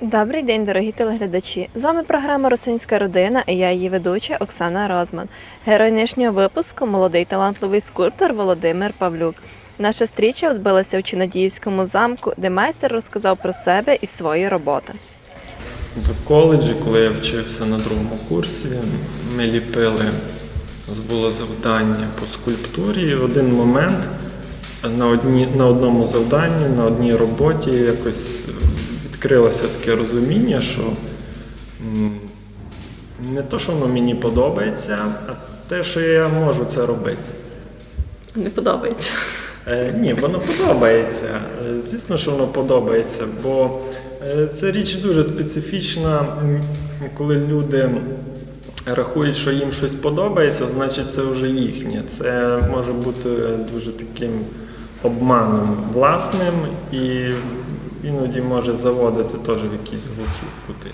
Добрий день, дорогі телеглядачі. З вами програма Росинська родина і я її ведуча Оксана Розман. Герой нижнього випуску молодий талантливий скульптор Володимир Павлюк. Наша стріча відбулася у Чинадіївському замку, де майстер розказав про себе і свої роботи. В коледжі, коли я вчився на другому курсі, ми ліпили, у нас було завдання по скульптурі. І в один момент на, одні, на одному завданні, на одній роботі якось відкрилося таке розуміння, що не то, що воно мені подобається, а те, що я можу це робити. Не подобається. Е, ні, воно подобається. Е, Звісно, що воно подобається, бо е, це річ дуже специфічна, коли люди рахують, що їм щось подобається, значить це вже їхнє. Це може бути дуже таким обманом власним і іноді може заводити теж в якісь глухі кути.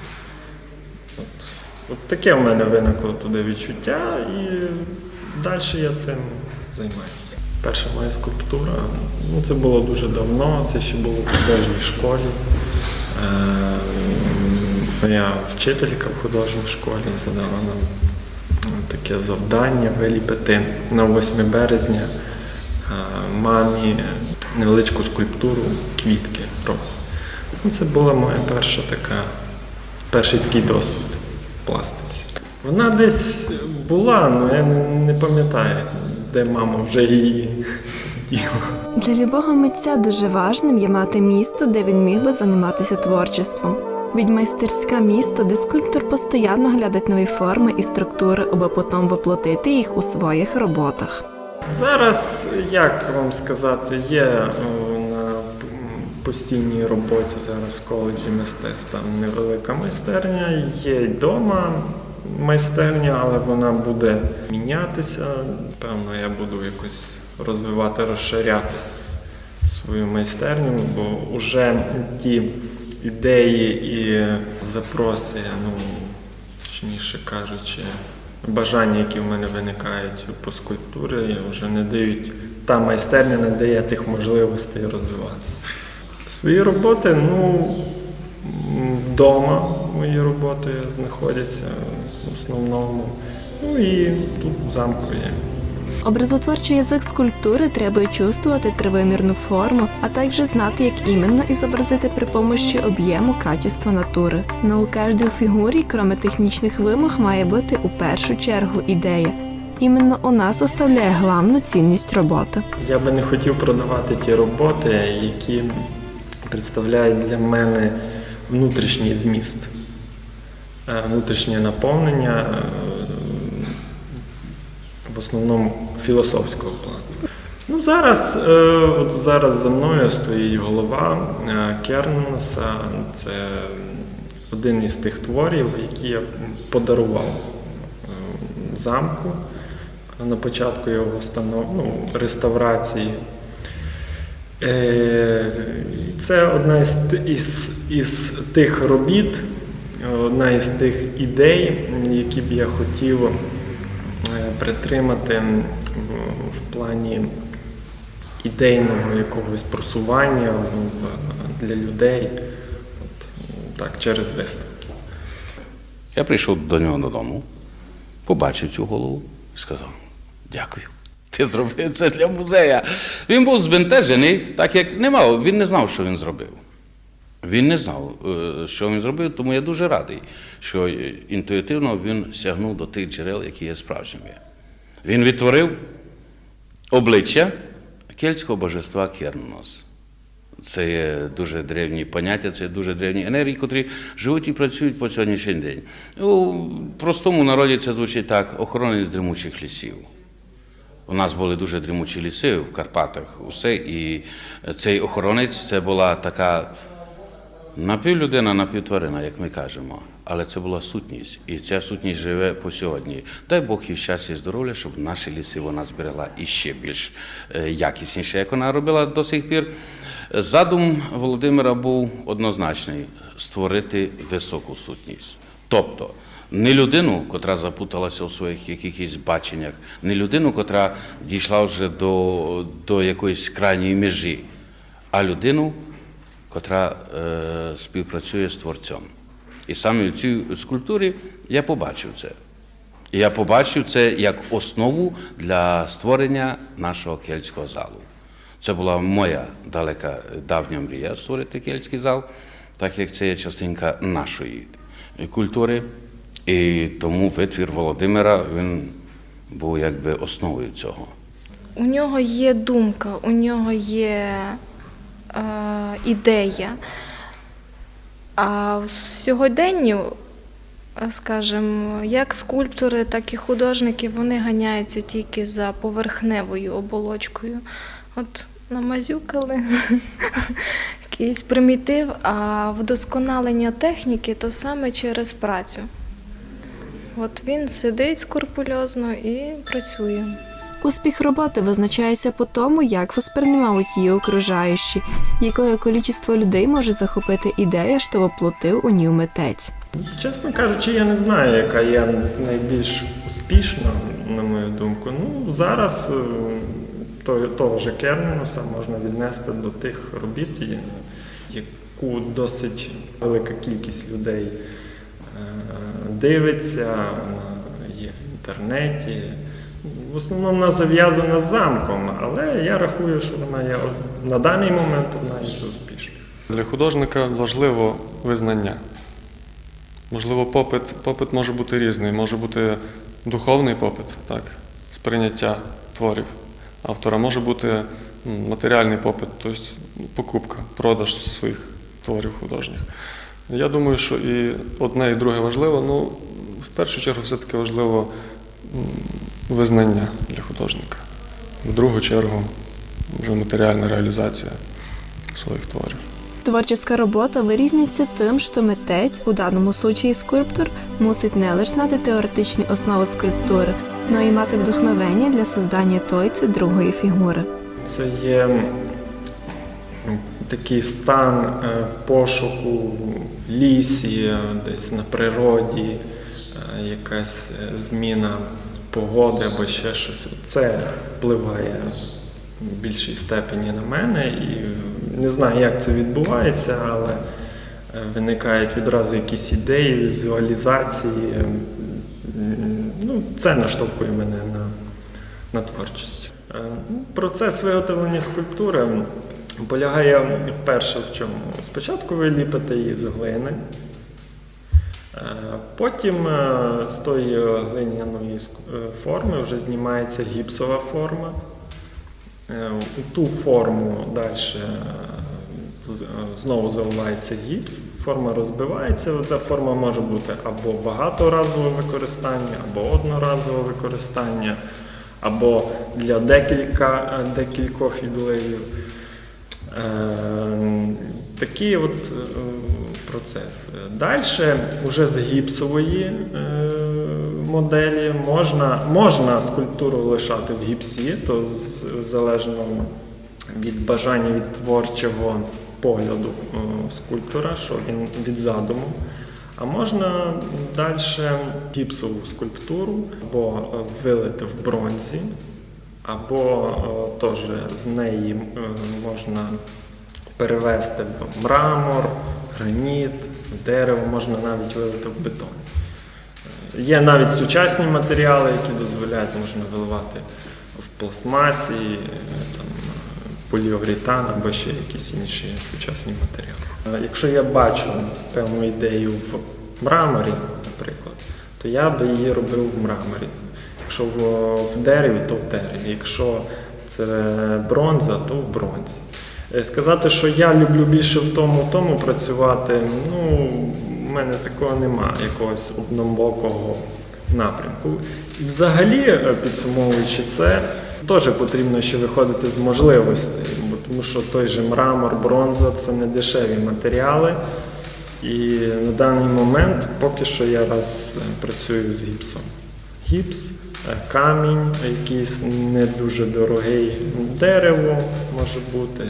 От, от таке в мене виникло туди відчуття, і далі я цим займаюся. Перша моя скульптура, ну це було дуже давно, це ще було в художній школі. Е, моя вчителька в художній школі задала нам таке завдання виліпити на 8 березня мамі невеличку скульптуру квітки роз. Ну, це була моя перша така, перший такий досвід в пластиці. Вона десь була, але я не, пам'ятаю, де мама вже її діла. Для любого митця дуже важним є мати місто, де він міг би займатися творчеством. Від майстерська місто, де скульптор постійно глядить нові форми і структури, аби потім воплотити їх у своїх роботах. Зараз, як вам сказати, є е, на постійній роботі зараз в коледжі мистецтв там невелика майстерня, є й вдома майстерня, але вона буде мінятися. Певно, я буду якось розвивати, розширяти свою майстерню, бо вже ті ідеї і запроси, ну, точніше кажучи, бажання, які в мене виникають по скульптурі, вже не дають, та майстерня не дає тих можливостей розвиватися. Свої роботи, ну, вдома мої роботи знаходяться в основному. Ну і тут в замку є. Образотворчий язик скульптури требує чувствувати тривимірну форму, а також знати, як іменно ізобразити при помощі об'єму качества натури. Но у кожній фігурі, крім технічних вимог, має бути у першу чергу ідея. Іменно вона составляє главну цінність роботи. Я би не хотів продавати ті роботи, які представляють для мене внутрішній зміст, е, внутрішнє наповнення, е, в основному філософського плану. Ну, зараз, е, от зараз за мною стоїть голова е, Кернеса. Це один із тих творів, які я подарував е, замку на початку його станов... ну, реставрації. Це одна із, із, із тих робіт, одна із тих ідей, які б я хотів притримати в- плані ідейного якогось просування для людей От, так, через виставки. Я прийшов до нього додому, побачив цю голову і сказав: дякую. Ти зробив це для музея. Він був збентежений, так як не мав, він не знав, що він зробив. Він не знав, е, що він зробив, тому я дуже радий, що інтуїтивно він сягнув до тих джерел, які є справжніми. Він відтворив обличчя кельтського божества Кернос. Це є дуже древні поняття, це дуже древні енергії, котрі живуть і працюють по сьогоднішній день. У простому народі це звучить так: охоронець дрімучих лісів. У нас були дуже дрімучі ліси в Карпатах, усе, і цей охоронець це була така напівлюдина, напівтварина, як ми кажемо. Але це була сутність, і ця сутність живе по сьогодні. Дай Бог їй щастя і здоров'я, щоб наші ліси вона зберегла іще більш е, якісніше, як вона робила до сих пір. Задум Володимира був однозначний створити високу сутність. Тобто Не людину, котра запуталася у своїх якихось баченнях, не людину, котра дійшла вже до, до якоїсь крайньої межі, а людину, котра е, співпрацює з творцем. І саме в цій скульптурі я побачив це. І я побачив це як основу для створення нашого кельтського залу. Це була моя далека давня мрія створити кельтський зал, так як це є частинка нашої культури. І тому витвір Володимира він був якби основою цього. У нього є думка, у нього є ідея. А в е, скажімо, як скульптори, так і художники, вони ганяються тільки за поверхневою оболочкою. От намазюкали якийсь примітив, а вдосконалення техніки то саме через працю. От він сидить скрупульозно і працює. Успіх роботи визначається по тому, як восприймають її окружаючі, якою кількість людей може захопити ідея, що воплотив у ній митець. Чесно кажучи, я не знаю, яка є найбільш успішна, на мою думку. Ну, зараз е, того, того ж Кернеса можна віднести до тих робіт, яку досить велика кількість людей е, дивиться, є в інтернеті. В основному вона зав'язана з замком, але я рахую, що вона є на даний момент одна із успішних. Для художника важливо визнання. Можливо, попит, попит може бути різний. Може бути духовний попит, так, сприйняття творів автора, може бути матеріальний попит, тобто покупка, продаж своїх творів художніх. Я думаю, що і одне, і друге важливо. Ну, в першу чергу, все-таки важливо визнання для художника. В другу чергу вже матеріальна реалізація своїх творів. Творча робота вирізняється тим, що митець, у даному случаї скульптор, мусить не лише знати теоретичні основи скульптури, але й мати вдохновення для создання тої чи другої фігури. Це є такий стан е, пошуку в лісі, е, десь на природі, е, якась зміна погоди або ще щось. Це впливає в більшій степені на мене. І не знаю, як це відбувається, але е, виникають відразу якісь ідеї, візуалізації. Ну, це наштовхує мене на на творчість. Е, ну, Процес виготовлення скульптури полягає вперше в чому? Спочатку ви ліпите її з глини, е, потім е, з тої глиняної е, форми вже знімається гіпсова форма. Е, У ту форму далі знову заливається гіпс, форма розбивається. Ця форма може бути або багаторазове використання, або одноразове використання, або для декілька, е, декількох. Е, Такий от е, процес. Далі, вже з гіпсової е, моделі можна, можна скульптуру лишати в гіпсі, то залежно від бажання від творчого погляду е, скульптора, що він від задуму. А можна далі гіпсову скульптуру або е, вилити в бронзі, або теж з неї можна перевести в мрамор, дерево, можна навіть вилити в бетон. Е, Є навіть сучасні матеріали, які дозволяють, можна виливати в пластмасі, е, там, поліуретан або ще якісь інші сучасні матеріали. Е, Якщо я бачу певну ідею в мраморі, наприклад, то я би її робив в мраморі. Якщо в дереві, то в дереві. Якщо це бронза, то в бронзі. Е, Сказати, що я люблю більше в тому, в тому працювати, ну, в мене такого нема, якогось однобокого напрямку. І взагалі, е, підсумовуючи це, теж потрібно ще виходити з можливостей, тому що той же мрамор, бронза це не дешеві матеріали. І на даний момент поки що я раз е, працюю з гіпсом. Гіпс, е, камінь, якийсь не дуже дорогий, дерево може бути.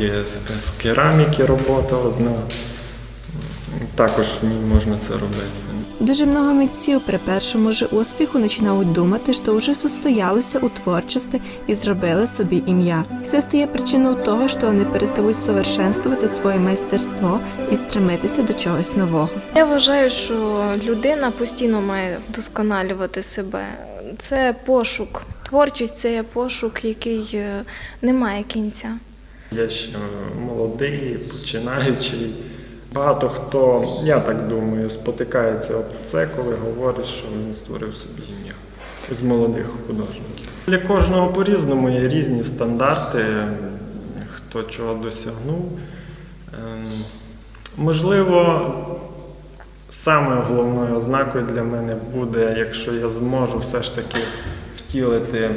Є з- кераміки робота одна. Також можна це робити. Дуже много митців при першому же успіху починають думати, що вже состоялися у творчості і зробили собі ім'я. Це стає причиною того, що вони перестають совершенствувати своє майстерство і стремитися до чогось нового. Я вважаю, що людина постійно має вдосконалювати себе. Це пошук. Творчість це є пошук, який е, не має кінця. Я ще молодий, починаючий. Багато хто, я так думаю, спотикається об це, коли говорить, що він створив собі ім'я з молодих художників. Для кожного по-різному є різні стандарти, хто чого досягнув. Ем, Можливо, самою головною ознакою для мене буде, якщо я зможу все ж таки втілити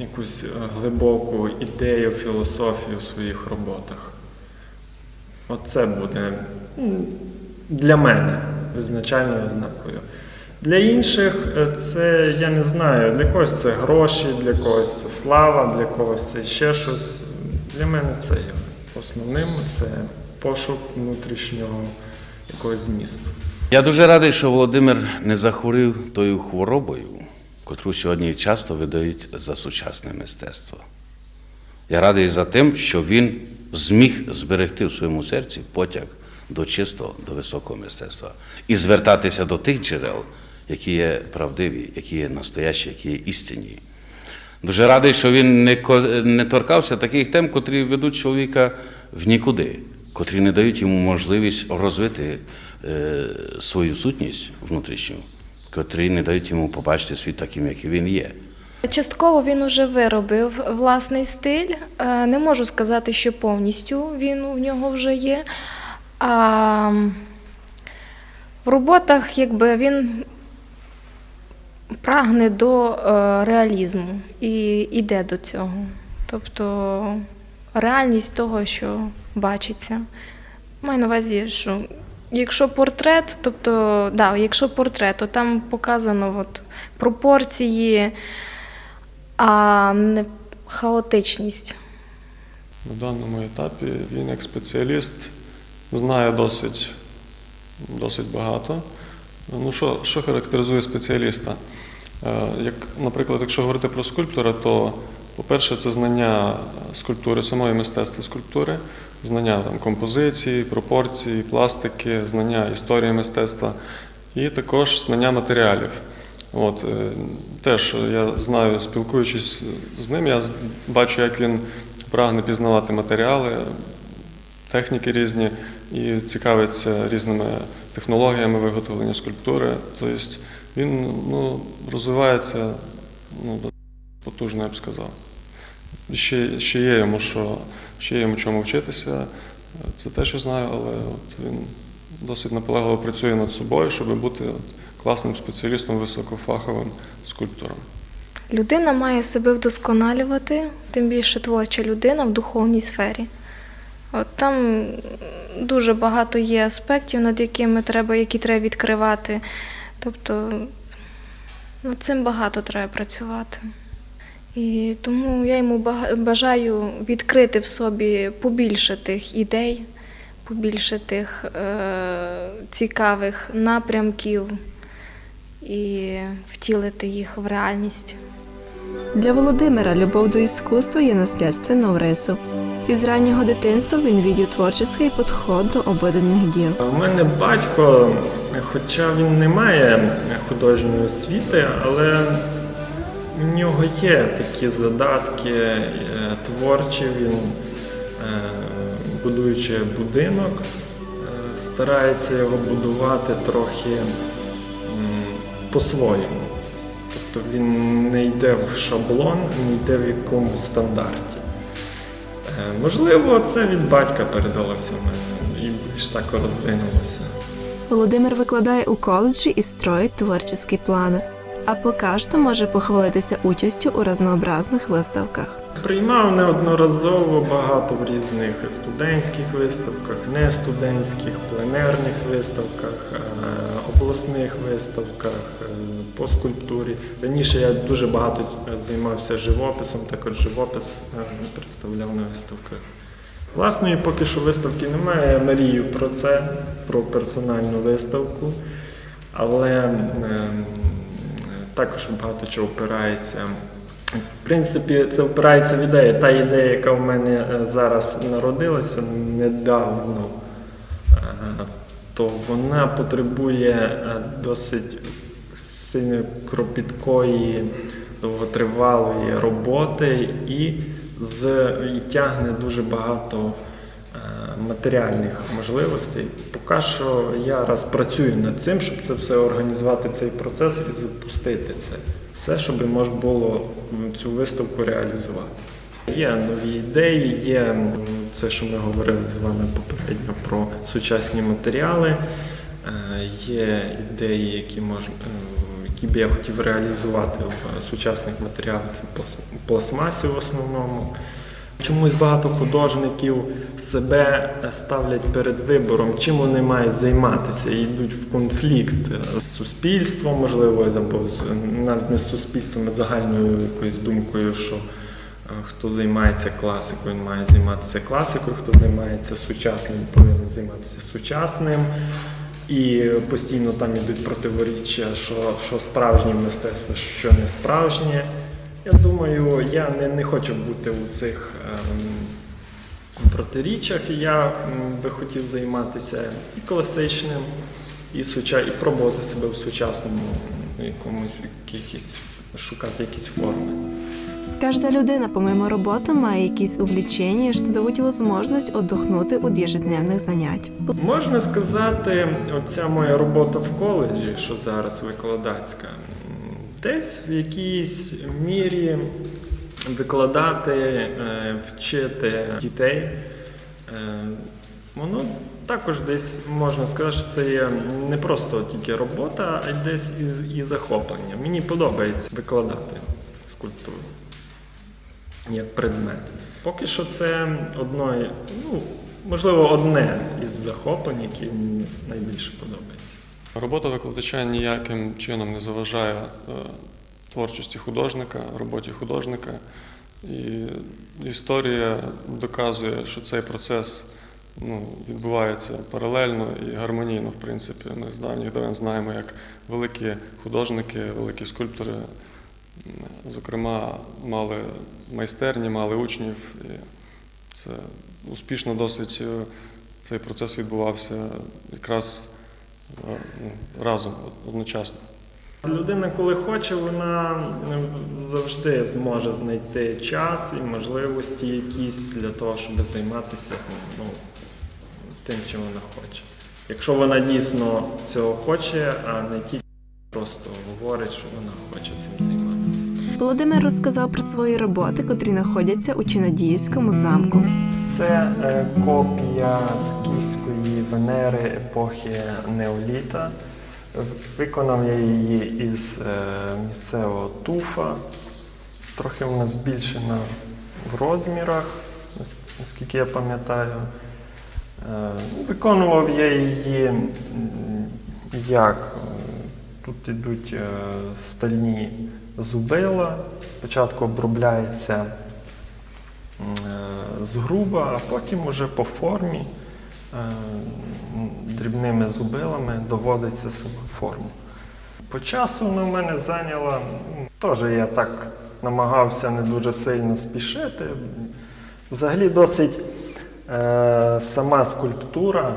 якусь глибоку ідею, філософію в своїх роботах. Оце буде для мене визначальною ознакою. Для інших е, це я не знаю, для когось це гроші, для когось це слава, для когось це ще щось. Для мене це є основним це пошук внутрішнього якогось змісту. Я дуже радий, що Володимир не захворів тою хворобою, котру сьогодні часто видають за сучасне мистецтво. Я радий за тим, що він зміг зберегти в своєму серці потяг до чистого, до високого мистецтва і звертатися до тих джерел, які є правдиві, які є настоящі, які є істинні. Дуже радий, що він не, не торкався таких тем, котрі ведуть чоловіка в нікуди, котрі не дають йому можливість розвити е, свою сутність внутрішню, котрі не дають йому побачити світ таким, який він є. Частково він уже виробив власний стиль. Е, Не можу сказати, що повністю він у нього вже є. А в роботах якби він прагне до е, реалізму і йде до цього. Тобто реальність того, що бачиться. Маю на увазі, що якщо портрет, тобто, да, якщо портрет, то там показано от, пропорції, а не хаотичність. На даному етапі він як спеціаліст знає досить, досить багато. Ну, що, що характеризує спеціаліста? Е, Як, наприклад, якщо говорити про скульптора, то, по-перше, це знання скульптури, самої мистецтва скульптури, знання там, композиції, пропорції, пластики, знання історії мистецтва і також знання матеріалів. От, е, теж я знаю, спілкуючись з ним, я бачу, як він прагне пізнавати матеріали, техніки різні і цікавиться різними технологіями виготовлення скульптури. Тобто він ну, розвивається ну, потужно, я б сказав. Ще, ще є йому що, ще є йому чому вчитися. Це те, що знаю, але от він досить наполегливо працює над собою, щоб бути класним спеціалістом, високофаховим скульптором. Людина має себе вдосконалювати, тим більше творча людина в духовній сфері. От там дуже багато є аспектів, над якими треба, які треба відкривати. Тобто над цим багато треба працювати. І тому я йому бажаю відкрити в собі побільше тих ідей, побільше тих е- цікавих напрямків і втілити їх в реальність. Для Володимира любов до іскусства є наслідственною рису. Із раннього дитинства він відів творчий підход до обидених діл. У мене батько, хоча він не має художньої освіти, але в нього є такі задатки е, творчі. Він, е, будуючи будинок, е, старається його будувати трохи по-своєму. Тобто він не йде в шаблон, не йде в якомусь стандарті. Е, Можливо, це від батька передалося в мене і більш так розвинулося. Володимир викладає у коледжі і строїть творчі плани, а поки що може похвалитися участю у разнообразних виставках. Приймав неодноразово багато в різних студентських виставках, не студентських, пленерних виставках, е, обласних виставках е, по скульптурі. Раніше я дуже багато займався живописом, також живопис е, представляв на виставках. Власної поки що виставки немає. Я мрію про це, про персональну виставку. але також багато чого впирається. В принципі, це впирається в ідею. Та ідея, яка в мене е, зараз народилася недавно, е, то вона потребує е, досить сильної кропіткої, довготривалої роботи і, з, і тягне дуже багато матеріальних можливостей. Поки що я раз працюю над цим, щоб це все організувати, цей процес і запустити це. Все, щоб можна було цю виставку реалізувати. Є нові ідеї, є це, що ми говорили з вами попередньо про сучасні матеріали. Е, Є ідеї, які мож, е, які б я хотів реалізувати в сучасних матеріалах. Це пластмасі в основному. Чомусь багато художників себе ставлять перед вибором, чим вони мають займатися, і йдуть в конфлікт з суспільством, можливо, або з навіть не з суспільством, а загальною якоюсь думкою, що е, хто займається класикою, має займатися класикою, хто займається сучасним, повинен займатися сучасним. І постійно там йдуть противоріччя, що, що справжнє мистецтво, що не справжнє. Я думаю, я не, не хочу бути у цих ем, протиріччях. Я м, би хотів займатися і класичним, і, суча, і пробувати себе в сучасному якомусь якихось, шукати якісь форми. Каждая людина помимо роботи має якісь увлечення, що дають можливість віддохнути від ежедневних занять. Можна сказати, оця моя робота в коледжі, що зараз викладацька, десь в якійсь мірі викладати, е, вчити дітей. е, Воно також десь можна сказати, що це є не просто тільки робота, а й десь і, захоплення. Мені подобається викладати скульптуру як предмет. Поки що це одно, ну, можливо, одне із захоплень, які мені найбільше подобається. Робота викладача ніяким чином не заважає е, творчості художника, роботі художника. І історія доказує, що цей процес ну, відбувається паралельно і гармонійно, в принципі. Ми з давніх давен знаємо, як великі художники, великі скульптори, зокрема, мали майстерні, мали учнів. І це успішно досить е, цей процес відбувався якраз разом одночасно. Людина, коли хоче, вона е, завжди зможе знайти час і можливості якісь для того, щоб займатися ну, тим, чим вона хоче. Якщо вона дійсно цього хоче, а не тільки просто говорить, що вона хоче цим займатися. Володимир розказав про свої роботи, котрі знаходяться у Чинадіївському замку. Це е, копія скіфської Венери епохи Неоліта. Виконав я її із місцевого туфа. Трохи вона збільшена в розмірах, нас- наскільки я пам'ятаю. Виконував я її як? Тут йдуть стальні зубила. Спочатку обробляється е, згруба, а потім уже по формі дрібними зубилами доводиться сама форма. По часу вона в мене зайняла, теж я так намагався не дуже сильно спішити. Взагалі досить е, сама скульптура, е,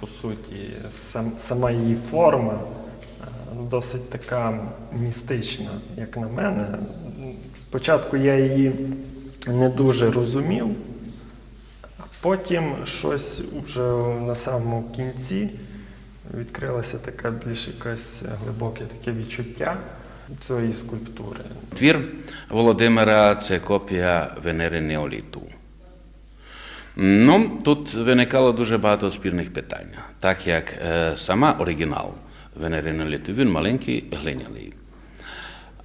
по суті, сам, сама її форма е, досить така містична, як на мене. Спочатку я її не дуже розумів, потім щось вже на самому кінці відкрилося таке більш якесь глибоке таке відчуття цієї скульптури. Твір Володимира це копія Венери Неоліту. Ну, тут виникало дуже багато спірних питань, так як е, сама оригінал Венери Неоліту, він маленький, глиняний.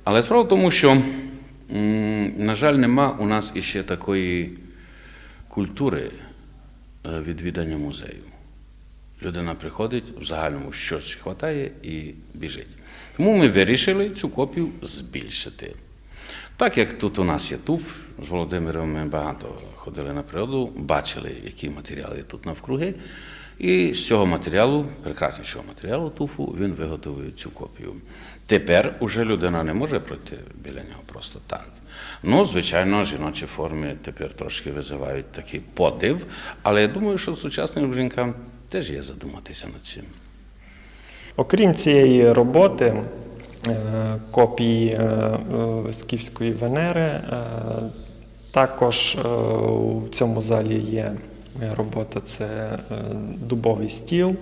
Але справа в тому, що, на жаль, нема у нас іще такої культури відвідання музею. Людина приходить, в загальному щось хватає і біжить. Тому ми вирішили цю копію збільшити. Так як тут у нас є туф, з Володимиром ми багато ходили на природу, бачили, які матеріали тут навкруги. І з цього матеріалу, прекраснішого матеріалу туфу, він виготовив цю копію. Тепер уже людина не може пройти біля нього просто так. Ну, звичайно, жіночі форми тепер трошки визивають такий подив, але я думаю, що сучасним жінкам теж є задуматися над цим. Окрім цієї роботи, е, копії е, е, Скіфської Венери, також у цьому залі є моя робота це дубовий стіл,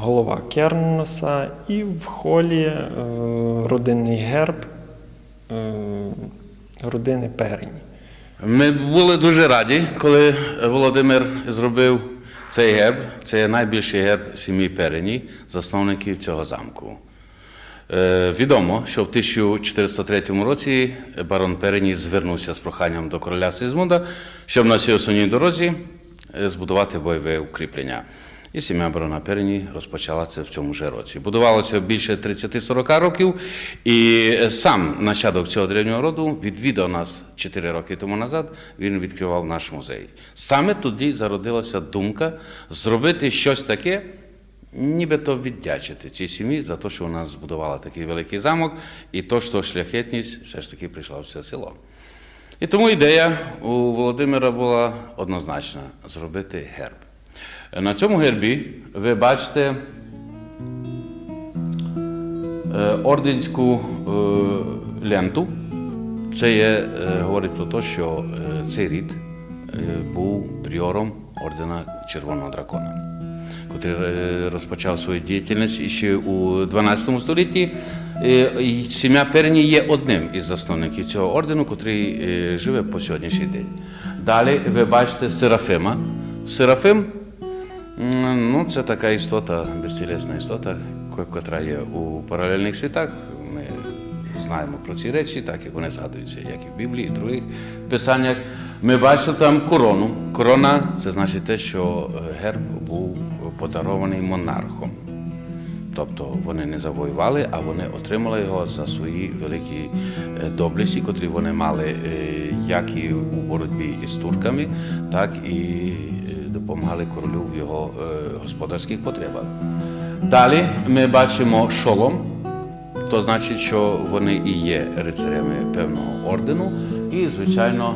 голова Кернеса і в холі е, родинний герб е, родини Перені. Ми були дуже раді, коли Володимир зробив цей герб. Це найбільший герб сім'ї Перені, засновників цього замку. Е, відомо, що в 1403 році барон Перені звернувся з проханням до короля Сизмунда, щоб на цій основній дорозі е, збудувати бойове укріплення. І сім'я барона Перені розпочала в цьому ж році. Будувалося більше 30-40 років, і сам нащадок цього древнього роду відвідав нас 4 роки тому назад. Він відкривав наш музей. Саме тоді зародилася думка зробити щось таке, нібито віддячити цій сім'ї за те, що вона збудувала такий великий замок, і то, що шляхетність все ж таки прийшла в це село. І тому ідея у Володимира була однозначна зробити герб. На цьому гербі ви бачите е, орденську е, ленту. Це є, е, говорить про те, що цей рід був пріором ордена Червоного дракона е, розпочав свою діяльність ще у 12 столітті. І Сім'я Перені є одним із засновників цього ордену, е, живе по сьогоднішній день. Далі ви бачите Серафима. Серафим ну, це така істота, безтілесна істота, котра є у паралельних світах. Ми знаємо про ці речі, так як вони згадуються, як і в Біблії, і в других писаннях. Ми бачимо там корону. Корона це значить те, що е, герб був подарований монархом. Тобто вони не завоювали, а вони отримали його за свої великі е, доблесті, котрі вони мали е, як і у боротьбі із турками, так і допомагали королю в його е, господарських потребах. Далі ми бачимо шолом, то значить, що вони і є рицарями певного ордену, і, звичайно,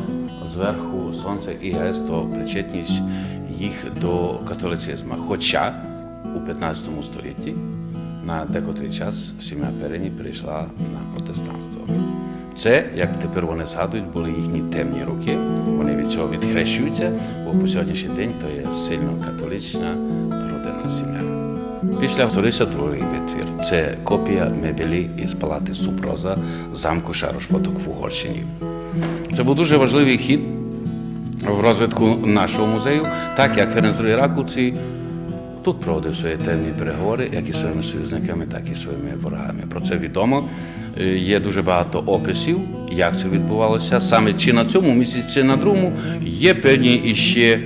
зверху сонце і гест, то причетність їх до католицизму. Хоча у 15 столітті на декотрий час сім'я Перені перейшла на протестанство. Це, як тепер вони згадують, були їхні темні роки. Вони від цього відхрещуються, бо по сьогоднішній день то є сильно католична родинна сім'я. Після створився другий витвір. Це копія мебелі із палати Супроза замку Шарошпоток в Угорщині. Це був дуже важливий хід в розвитку нашого музею, так як Ференц II Раковці тут проводив свої темні переговори, як і своїми союзниками, так і своїми ворогами. Про це відомо. Е, Є дуже багато описів, як це відбувалося. Саме чи на цьому місці, чи на другому є певні іще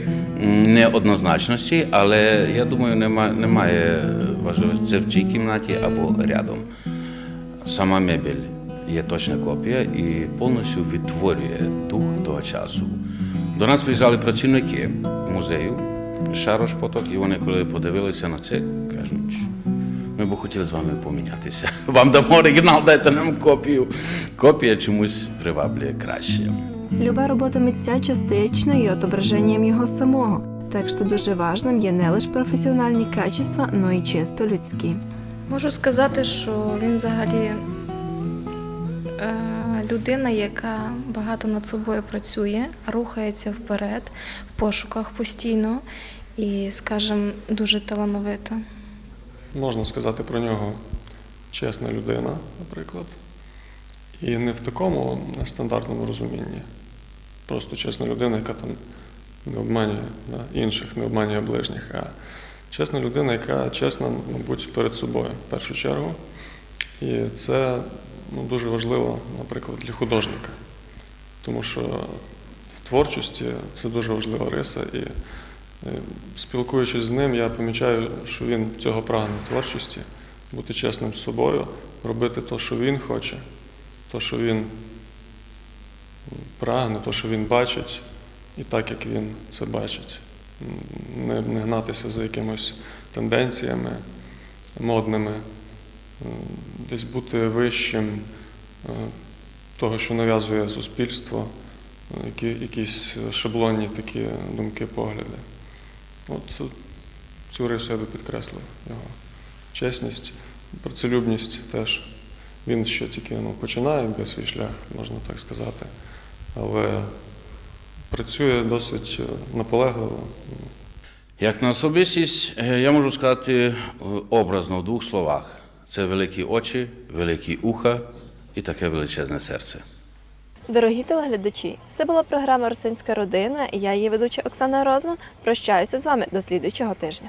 неоднозначності, але я думаю, нема- немає важливості це в цій кімнаті або рядом. Сама мебель є точна копія і повністю відтворює дух того часу. До нас приїжджали працівники музею Шарош Поток, і вони, коли подивилися на це, кажуть, ми б хотіли з вами помінятися. Вам дамо оригінал, дайте нам копію. Копія чомусь приваблює краще. Люба робота митця частично є отображенням його самого, так що дуже важним є не лише професіональні качества, но й чисто людські. Можу сказати, що він взагалі е, людина, яка багато над собою працює, рухається вперед в пошуках постійно і, скажімо, дуже талановита. Можна сказати про нього чесна людина, наприклад. І не в такому стандартному розумінні. Просто чесна людина, яка там не обманює да, інших, не обманює ближніх, а чесна людина, яка чесна, мабуть, перед собою в першу чергу. І це ну, дуже важливо, наприклад, для художника. Тому що в творчості це дуже важлива риса. І е, спілкуючись з ним, я помічаю, що він цього прагне в творчості, бути чесним з собою, робити те, що він хоче, те, що він прагне, те, що він бачить, і так, як він це бачить. не, гнатися за якимось тенденціями модними, десь бути вищим е, того, що нав'язує суспільство, які, якісь шаблонні такі думки, погляди. От цю рису я би підкреслив його. Чесність, працелюбність теж. Він ще тільки ну, починає би свій шлях, можна так сказати, але працює досить е, наполегливо. Як на особистість, е, я можу сказати образно в двох словах: це великі очі, великі уха і таке величезне серце. Дорогі телеглядачі, це була програма Русинська родина і я її ведуча Оксана Розман. Прощаюся з вами до слідуючого тижня.